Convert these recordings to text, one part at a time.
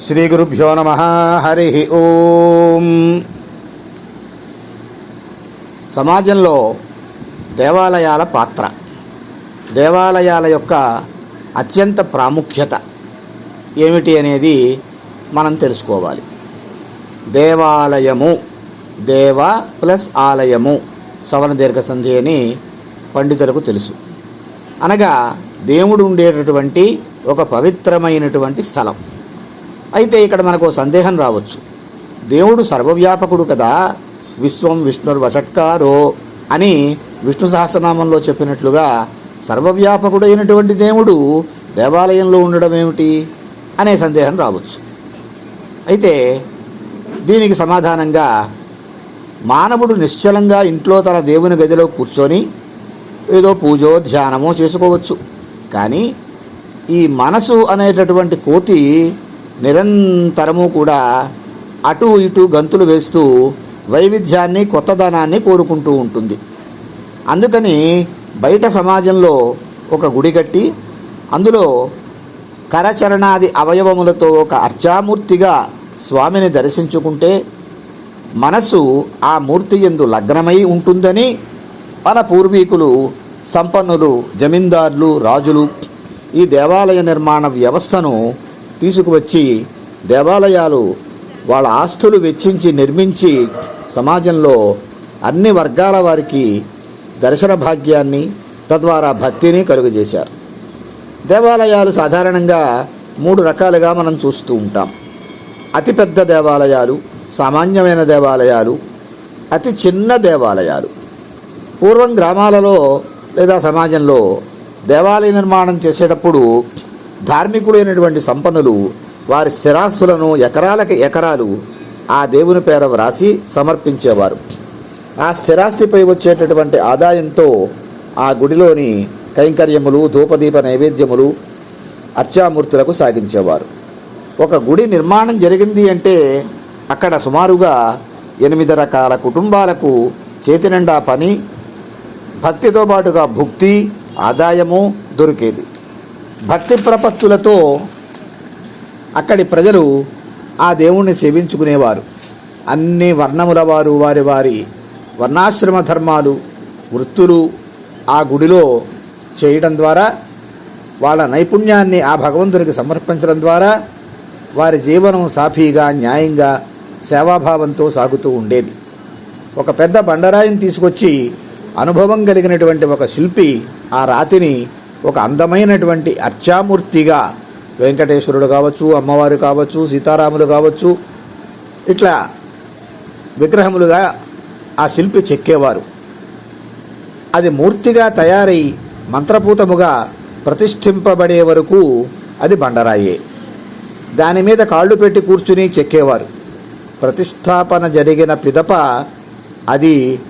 శ్రీ గురుభ్యో నమ. హరి ఓం. సమాజంలో దేవాలయాల పాత్ర. దేవాలయాల యొక్క అత్యంత ప్రాముఖ్యత ఏమిటి అనేది మనం తెలుసుకోవాలి. దేవాలయము దేవ ప్లస్ ఆలయము సవన దీర్ఘ సంధి అని పండితులకు తెలుసు. అనగా దేవుడు ఉండేటటువంటి ఒక పవిత్రమైనటువంటి స్థలం. అయితే ఇక్కడ మనకు ఓ సందేహం రావచ్చు. దేవుడు సర్వవ్యాపకుడు కదా విశ్వం విష్ణుర్వషట్కారో అని విష్ణు సహస్రనామంలో చెప్పినట్లుగా సర్వవ్యాపకుడైనటువంటి దేవుడు దేవాలయంలో ఉండడం ఏమిటి అనే సందేహం రావచ్చు. అయితే దీనికి సమాధానంగా మానవుడు నిశ్చలంగా ఇంట్లో తన దేవుని గదిలో కూర్చొని ఏదో పూజో ధ్యానమో చేసుకోవచ్చు. కానీ ఈ మనసు అనేటటువంటి కోతి నిరంతరము కూడా అటు ఇటు గంతులు వేస్తూ వైవిధ్యాన్ని కొత్తదనాన్ని కోరుకుంటూ ఉంటుంది. అందుకని బయట సమాజంలో ఒక గుడి కట్టి అందులో కరచరణాది అవయవములతో ఒక అర్చామూర్తిగా స్వామిని దర్శించుకుంటే మనసు ఆ మూర్తి ఎందు లగ్నమై ఉంటుందని మన పూర్వీకులు సంపన్నులు జమీందారులు రాజులు ఈ దేవాలయ నిర్మాణ వ్యవస్థను తీసుకువచ్చి దేవాలయాలు వాళ్ళ ఆస్తులు వెచ్చించి నిర్మించి సమాజంలో అన్ని వర్గాల వారికి దర్శన భాగ్యాన్ని తద్వారా భక్తిని కలుగజేశారు. దేవాలయాలు సాధారణంగా మూడు రకాలుగా మనం చూస్తూ ఉంటాం. అతిపెద్ద దేవాలయాలు సామాన్యమైన దేవాలయాలు అతి చిన్న దేవాలయాలు. పూర్వం గ్రామాలలో లేదా సమాజంలో దేవాలయ నిర్మాణం చేసేటప్పుడు ధార్మికులైనటువంటి సంపన్నులు వారి స్థిరాస్తులను ఎకరాలకి ఎకరాలు ఆ దేవుని పేర వ్రాసి సమర్పించేవారు. ఆ స్థిరాస్తిపై వచ్చేటటువంటి ఆదాయంతో ఆ గుడిలోని కైంకర్యములు ధూపదీప నైవేద్యములు అర్చామూర్తులకు సాగించేవారు. ఒక గుడి నిర్మాణం జరిగింది అంటే అక్కడ సుమారుగా ఎనిమిది రకాల కుటుంబాలకు చేతినిండా పని భక్తితో పాటుగా భుక్తి ఆదాయము దొరికేది. భక్తి ప్రపత్తులతో అక్కడి ప్రజలు ఆ దేవుణ్ణి సేవించుకునేవారు. అన్ని వర్ణముల వారు వారి వారి వర్ణాశ్రమ ధర్మాలు వృత్తులు ఆ గుడిలో చేయడం ద్వారా వాళ్ళ నైపుణ్యాన్ని ఆ భగవంతునికి సమర్పించడం ద్వారా వారి జీవనం సాఫీగా న్యాయంగా సేవాభావంతో సాగుతూ ఉండేది. ఒక పెద్ద బండరాయిని తీసుకొచ్చి అనుభవం కలిగినటువంటి ఒక శిల్పి ఆ రాతిని ఒక అందమైనటువంటి అర్చామూర్తిగా వెంకటేశ్వరుడు కావచ్చు అమ్మవారు కావచ్చు సీతారాములు కావచ్చు ఇట్లా విగ్రహములుగా ఆ శిల్పి చెక్కేవారు. అది మూర్తిగా తయారై మంత్రపూతముగా ప్రతిష్ఠింపబడే వరకు అది బండరాయే. దాని మీద కాళ్ళు పెట్టి కూర్చుని చెక్కేవారు. ప్రతిష్టాపన జరిగిన పిదప అది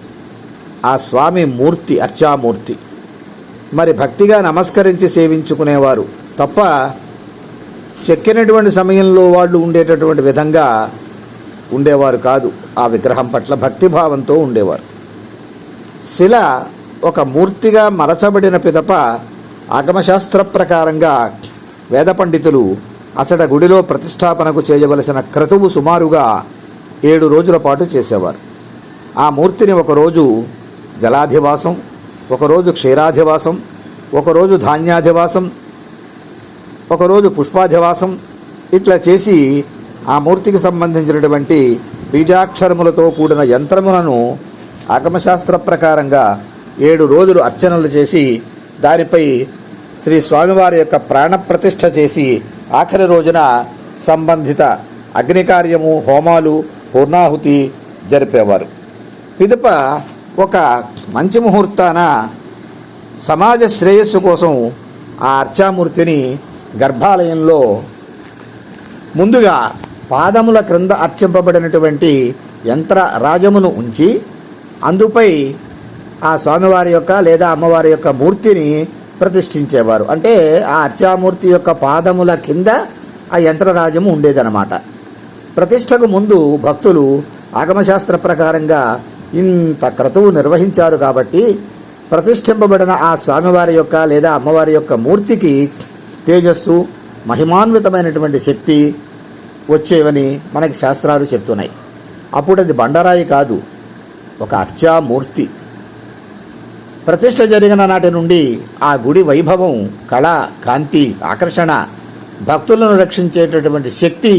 ఆ స్వామి మూర్తి అర్చామూర్తి. మరి భక్తిగా నమస్కరించి సేవించుకునేవారు. తప్ప చెక్కినటువంటి సమయంలో వాళ్ళు ఉండేటటువంటి విధంగా ఉండేవారు కాదు. ఆ విగ్రహం పట్ల భక్తిభావంతో ఉండేవారు. శిల ఒక మూర్తిగా మలచబడిన పిదప ఆగమశాస్త్ర ప్రకారంగా వేద పండితులు అసడ గుడిలో ప్రతిష్టాపనకు చేయవలసిన క్రతువు సుమారుగా ఏడు రోజుల పాటు చేసేవారు. ఆ మూర్తిని ఒకరోజు జలాధివాసం ఒకరోజు క్షీరాధివాసం ఒకరోజు ధాన్యాధివాసం ఒకరోజు పుష్పాధివాసం ఇట్లా చేసి ఆ మూర్తికి సంబంధించినటువంటి బీజాక్షరములతో కూడిన యంత్రములను ఆగమశాస్త్ర ప్రకారంగా ఏడు రోజులు అర్చనలు చేసి దానిపై శ్రీ స్వామివారి యొక్క ప్రాణప్రతిష్ఠ చేసి ఆఖరి రోజున సంబంధిత అగ్నికార్యము హోమాలు పూర్ణాహుతి జరిపేవారు. పిదప ఒక మంచి ముహూర్తాన సమాజ శ్రేయస్సు కోసం ఆ అర్చామూర్తిని గర్భాలయంలో ముందుగా పాదముల క్రింద అర్చింపబడినటువంటి యంత్ర రాజమును ఉంచి అందుపై ఆ స్వామివారి యొక్క లేదా అమ్మవారి యొక్క మూర్తిని ప్రతిష్ఠించేవారు. అంటే ఆ అర్చామూర్తి యొక్క పాదముల కింద ఆ యంత్రరాజము ఉండేదన్నమాట. ప్రతిష్టకు ముందు భక్తులు ఆగమశాస్త్ర ప్రకారంగా ఇంత క్రతువు నిర్వహించారు కాబట్టి ప్రతిష్ఠింపబడిన ఆ స్వామివారి యొక్క లేదా అమ్మవారి యొక్క మూర్తికి తేజస్సు మహిమాన్వితమైనటువంటి శక్తి వచ్చేవని మనకి శాస్త్రాలు చెప్తున్నాయి. అప్పుడు అది బండరాయి కాదు ఒక అర్చామూర్తి. ప్రతిష్ట జరిగిన నాటి నుండి ఆ గుడి వైభవం కళ కాంతి ఆకర్షణ భక్తులను రక్షించేటటువంటి శక్తి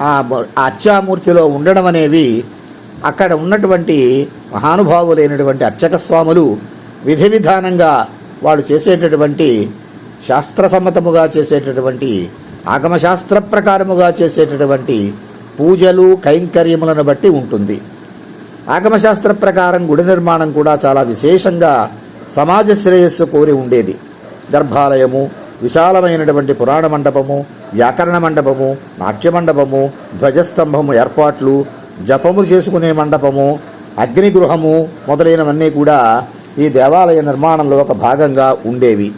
ఆ అర్చామూర్తిలో ఉండడం అనేవి అక్కడ ఉన్నటువంటి మహానుభావులైనటువంటి అర్చక స్వాములు విధి విధానంగా వాళ్ళు చేసేటటువంటి శాస్త్రసమ్మతముగా చేసేటటువంటి ఆగమశాస్త్ర ప్రకారముగా చేసేటటువంటి పూజలు కైంకర్యములను బట్టి ఉంటుంది. ఆగమశాస్త్ర ప్రకారం గుడి నిర్మాణం కూడా చాలా విశేషంగా సమాజ శ్రేయస్సు కోరి ఉండేది. గర్భాలయము విశాలమైనటువంటి పురాణ మండపము వ్యాకరణ మండపము నాట్య మండపము ధ్వజస్తంభము ఏర్పాట్లు జపము చేసుకునే మండపము అగ్నిగృహము మొదలైనవన్నీ కూడా ఈ దేవాలయ నిర్మాణంలో ఒక భాగంగా ఉండేవి.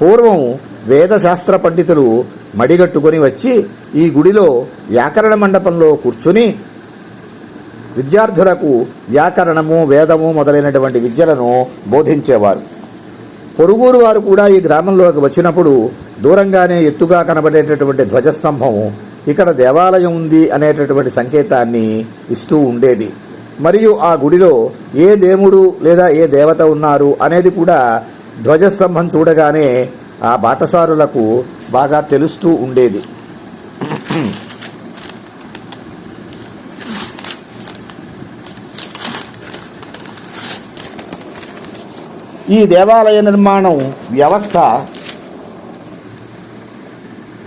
పూర్వం వేదశాస్త్ర పండితులు మడిగట్టుకొని వచ్చి ఈ గుడిలో వ్యాకరణ మండపంలో కూర్చుని విద్యార్థులకు వ్యాకరణము వేదము మొదలైనటువంటి విద్యలను బోధించేవారు. పొరుగురు వారు కూడా ఈ గ్రామంలోకి వచ్చినప్పుడు దూరంగానే ఎత్తుగా కనబడేటటువంటి ధ్వజస్తంభము ఇక్కడ దేవాలయం ఉంది అనేటటువంటి సంకేతాన్ని ఇస్తూ ఉండేది. మరియు ఆ గుడిలో ఏ దేవుడు లేదా ఏ దేవత ఉన్నారు అనేది కూడా ధ్వజస్తంభం చూడగానే ఆ బాటసారులకు బాగా తెలుస్తూ ఉండేది. ఈ దేవాలయ నిర్మాణం వ్యవస్థ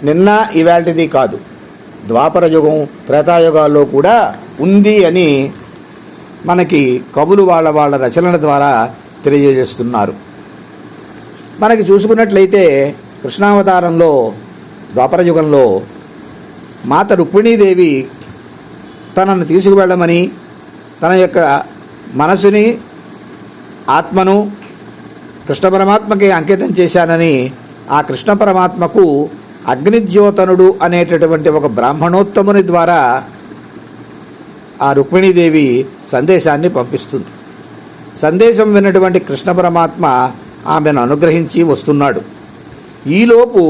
నిన్న ఇవాల్టిది కాదు. ద్వాపర యుగం త్రేతాయుగాల్లో కూడా ఉంది అని మనకి కవులు వాళ్ళ వాళ్ళ రచనల ద్వారా తెలియజేస్తున్నారు. మనకి చూసుకున్నట్లయితే కృష్ణావతారంలో ద్వాపర యుగంలో మాత రుక్మిణీదేవి తనను తీసుకువెళ్ళమని తన యొక్క మనసుని ఆత్మను కృష్ణ పరమాత్మకి అంకితం చేశానని ఆ కృష్ణ పరమాత్మకు అగ్నిద్యోతనుడు అనేటటువంటి ఒక బ్రాహ్మణోత్తముని ద్వారా ఆ రుక్మిణీదేవి సందేశాన్ని పంపిస్తుంది. సందేశం విన్నటువంటి కృష్ణ పరమాత్మ ఆమెను అనుగ్రహించి వస్తున్నాడు. ఈలోపు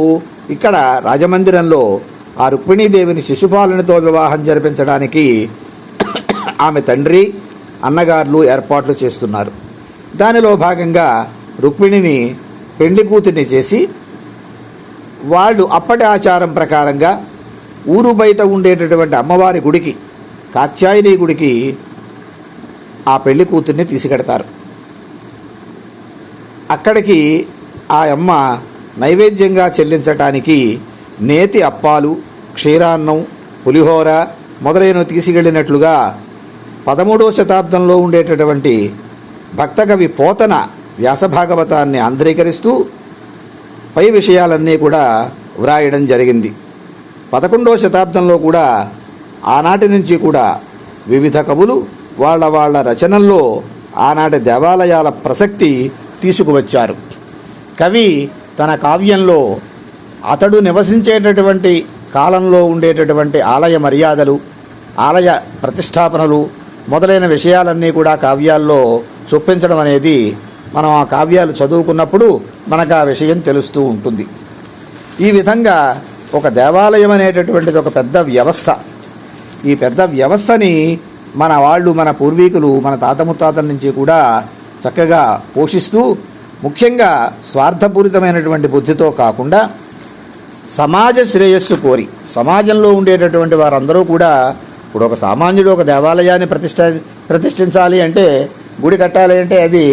ఇక్కడ రాజమందిరంలో ఆ రుక్మిణీదేవిని శిశుపాలనతో వివాహం జరిపించడానికి ఆమె తండ్రి అన్నగారులు ఏర్పాట్లు చేస్తున్నారు. దానిలో భాగంగా రుక్మిణిని పెళ్ళి కూతుర్ని చేసి వాళ్ళు అప్పటి ఆచారం ప్రకారంగా ఊరు బయట ఉండేటటువంటి అమ్మవారి గుడికి కాత్యాయని గుడికి ఆ పెళ్ళి కూతుర్ని తీసుకెడతారు. అక్కడికి ఆ అమ్మ నైవేద్యంగా చెల్లించటానికి నేతి అప్పాలు క్షీరాన్నం పులిహోర మొదలైనవి తీసుకెళ్ళినట్లుగా పదమూడవ శతాబ్దంలో ఉండేటటువంటి భక్తకవి పోతన వ్యాసభాగవతాన్ని అంధ్రీకరిస్తూ పై విషయాలన్నీ కూడా వ్రాయడం జరిగింది. పదకొండవ శతాబ్దంలో కూడా ఆనాటి నుంచి కూడా వివిధ కవులు వాళ్ళ వాళ్ళ రచనల్లో ఆనాటి దేవాలయాల ప్రసక్తి తీసుకువచ్చారు. కవి తన కావ్యంలో అతడు నివసించేటటువంటి కాలంలో ఉండేటటువంటి ఆలయ మర్యాదలు ఆలయ ప్రతిష్టాపనలు మొదలైన విషయాలన్నీ కూడా కావ్యాల్లో చొప్పించడం అనేది మనం ఆ కావ్యాలు చదువుకున్నప్పుడు మనకు ఆ విషయం తెలుస్తూ ఉంటుంది. ఈ విధంగా ఒక దేవాలయం అనేటటువంటిది ఒక పెద్ద వ్యవస్థ. ఈ పెద్ద వ్యవస్థని మన వాళ్ళు మన పూర్వీకులు మన తాత ముత్తాతల నుంచి కూడా చక్కగా పోషిస్తూ ముఖ్యంగా స్వార్థపూరితమైనటువంటి బుద్ధితో కాకుండా సమాజ శ్రేయస్సు కోరి సమాజంలో ఉండేటటువంటి వారందరూ కూడా ఇప్పుడు ఒక సామాన్యుడు ఒక దేవాలయాన్ని ప్రతిష్ట ప్రతిష్ఠించాలి అంటే గుడి కట్టాలి అంటే అది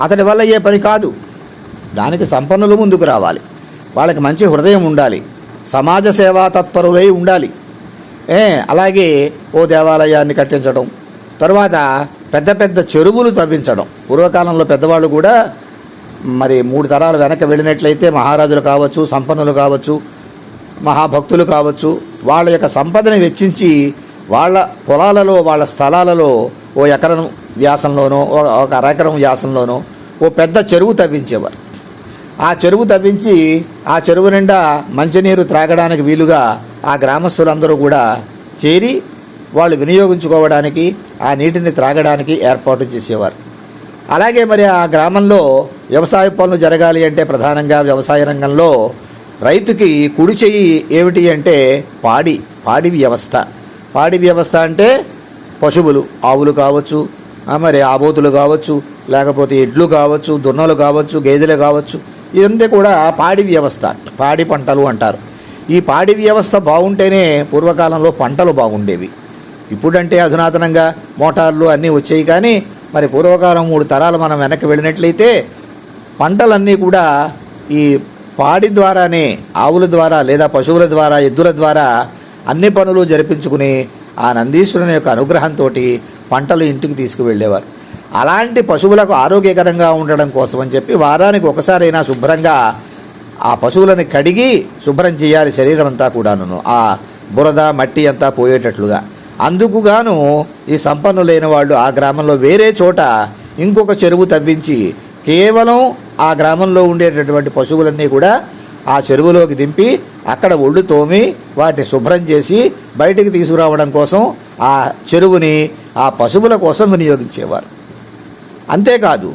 అతడి వల్ల అయ్యే పని కాదు. దానికి సంపన్నులు ముందుకు రావాలి. వాళ్ళకి మంచి హృదయం ఉండాలి. సమాజ సేవా తత్పరులై ఉండాలి. ఏ అలాగే ఓ దేవాలయాన్ని కట్టించడం తర్వాత పెద్ద పెద్ద చెరువులు తవ్వించడం. పూర్వకాలంలో పెద్దవాళ్ళు కూడా మరి మూడు తరాలు వెనక వెళ్ళినట్లయితే మహారాజులు కావచ్చు సంపన్నులు కావచ్చు మహాభక్తులు కావచ్చు వాళ్ళ యొక్క సంపదని వెచ్చించి వాళ్ళ పొలాలలో వాళ్ళ స్థలాలలో ఓ ఎకరం వ్యాసంలోనో ఒక అరకరం వ్యాసంలోనో ఓ పెద్ద చెరువు తవ్వించేవారు. ఆ చెరువు తవ్వించి ఆ చెరువు నిండా మంచినీరు త్రాగడానికి వీలుగా ఆ గ్రామస్తులందరూ కూడా చేరి వాళ్ళు వినియోగించుకోవడానికి ఆ నీటిని త్రాగడానికి ఏర్పాటు చేసేవారు. అలాగే మరి ఆ గ్రామంలో వ్యవసాయ పనులు జరగాలి అంటే ప్రధానంగా వ్యవసాయ రంగంలో రైతుకి కుడి చెయ్యి ఏమిటి అంటే పాడి పాడి వ్యవస్థ. పాడి వ్యవస్థ అంటే పశువులు ఆవులు కావచ్చు మరి ఆబోతులు కావచ్చు లేకపోతే ఎడ్లు కావచ్చు దున్నలు కావచ్చు గేదెలు కావచ్చు ఇదంతా కూడా పాడి వ్యవస్థ పాడి పంటలు అంటారు. ఈ పాడి వ్యవస్థ బాగుంటేనే పూర్వకాలంలో పంటలు బాగుండేవి. ఇప్పుడంటే అధునాతనంగా మోటార్లు అన్నీ వచ్చాయి కానీ మరి పూర్వకాలం మూడు తరాలు మనం వెనక్కి వెళ్ళినట్లయితే పంటలన్నీ కూడా ఈ పాడి ద్వారానే ఆవుల ద్వారా లేదా పశువుల ద్వారా ఎద్దుల ద్వారా అన్ని పనులు జరిపించుకుని ఆ నందీశ్వరుని యొక్క అనుగ్రహంతో పంటలు ఇంటికి తీసుకువెళ్ళేవారు. అలాంటి పశువులకు ఆరోగ్యకరంగా ఉండడం కోసం అని చెప్పి వారానికి ఒకసారైనా శుభ్రంగా ఆ పశువులను కడిగి శుభ్రం చేయాలి శరీరం అంతా కూడాను ఆ బురద మట్టి అంతా పోయేటట్లుగా. అందుకు గాను ఈ సంపన్నులైన వాళ్ళు ఆ గ్రామంలో వేరే చోట ఇంకొక చెరువు తవ్వించి కేవలం ఆ గ్రామంలో ఉండేటటువంటి పశువులన్నీ కూడా ఆ చెరువులోకి దింపి అక్కడ ఒళ్ళు తోమి వాటిని శుభ్రం చేసి బయటికి తీసుకురావడం కోసం ఆ చెరువుని ఆ పశువుల కోసం వినియోగించేవారు. అంతేకాదు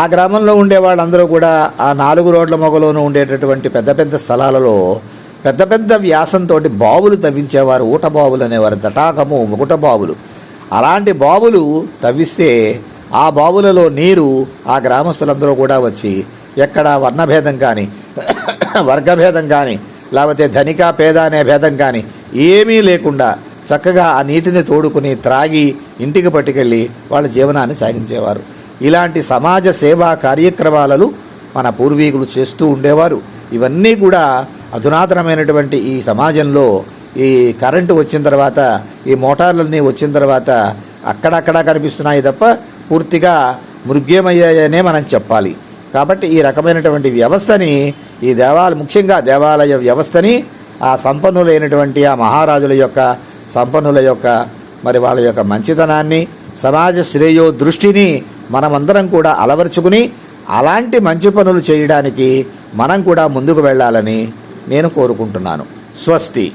ఆ గ్రామంలో ఉండే వాళ్ళందరూ కూడా ఆ నాలుగు రోడ్ల మొగలోనూ ఉండేటటువంటి పెద్ద పెద్ద స్థలాలలో పెద్ద పెద్ద వ్యాసంతో బావులు తవ్వించేవారు. ఊట బావులు అనేవారు తటాకము ముకుట బావులు. అలాంటి బావులు తవ్విస్తే ఆ బావులలో నీరు ఆ గ్రామస్తులందరూ కూడా వచ్చి ఎక్కడ వర్ణభేదం కానీ వర్గభేదం కానీ లేకపోతే ధనిక పేద అనే భేదం కానీ ఏమీ లేకుండా చక్కగా ఆ నీటిని తోడుకుని త్రాగి ఇంటికి పట్టుకెళ్ళి వాళ్ళ జీవనాన్ని సాగించేవారు. ఇలాంటి సమాజ సేవా కార్యక్రమాలను మన పూర్వీకులు చేస్తూ ఉండేవారు. ఇవన్నీ కూడా అధునాతనమైనటువంటి ఈ సమాజంలో ఈ కరెంటు వచ్చిన తర్వాత ఈ మోటార్లన్నీ వచ్చిన తర్వాత అక్కడక్కడ కనిపిస్తున్నాయి తప్ప పూర్తిగా మృగ్యమయ్యాయనే మనం చెప్పాలి. కాబట్టి ఈ రకమైనటువంటి వ్యవస్థని ఈ దేవాలయ ముఖ్యంగా దేవాలయ వ్యవస్థని ఆ సంపన్నులైనటువంటి ఆ మహారాజుల యొక్క సంపన్నుల యొక్క మరి వాళ్ళ యొక్క మంచితనాన్ని సమాజ శ్రేయో దృష్టిని మనమందరం కూడా అలవర్చుకుని అలాంటి మంచి పనులు చేయడానికి మనం కూడా ముందుకు వెళ్ళాలని నేను కోరుకుంటున్నాను. స్వస్తి.